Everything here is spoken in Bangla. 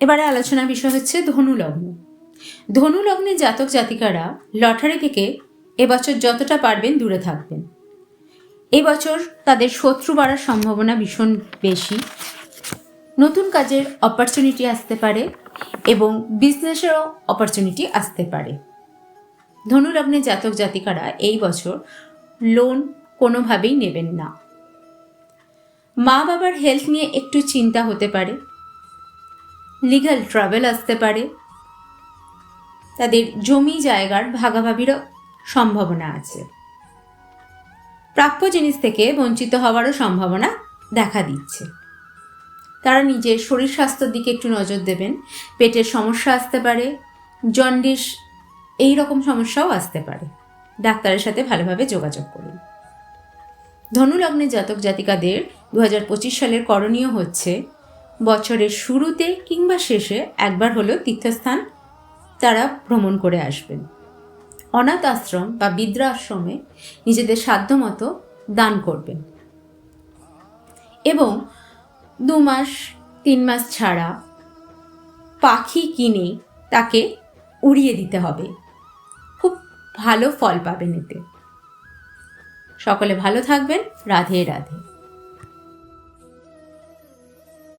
এবারে আলোচনার বিষয় হচ্ছে ধনু লগ্ন ধনু লগ্নের জাতক জাতিকারা লটারি থেকে এবছর যতটা পারবেন দূরে থাকবেন। এবছর তাদের শত্রু বাড়ার সম্ভাবনা ভীষণ বেশি। নতুন কাজের অপরচুনিটি আসতে পারে এবং বিজনেসেরও অপরচুনিটি আসতে পারে। ধনু লগ্নের জাতক জাতিকারা এই বছর লোন কোনোভাবেই নেবেন না। মা বাবার হেলথ নিয়ে একটু চিন্তা হতে পারে। লিগাল ট্রাভেল আসতে পারে। তাদের জমি জায়গার ভাগাভাগিরও সম্ভাবনা আছে। প্রাপ্য জিনিস থেকে বঞ্চিত হওয়ারও সম্ভাবনা দেখা দিচ্ছে। তারা নিজের শরীর স্বাস্থ্যের দিকে একটু নজর দেবেন। পেটের সমস্যা আসতে পারে। জন্ডিস এই রকম সমস্যাও আসতে পারে। ডাক্তারের সাথে ভালোভাবে যোগাযোগ করুন। ধনু লগ্নের জাতক জাতিকাদের দু হাজার পঁচিশ সালের করণীয় হচ্ছে বছরের শুরুতে কিংবা শেষে একবার হলেও তীর্থস্থান তারা ভ্রমণ করে আসবেন। অনাথ আশ্রম বা বৃদ্ধাশ্রমে নিজেদের সাধ্যমতো দান করবেন। এবং দু মাস, তিন মাস ছাড়া পাখি কিনে তাকে উড়িয়ে দিতে হবে। খুব ভালো ফল পাবেন এতে। সকলে ভালো থাকবেন। রাধে রাধে।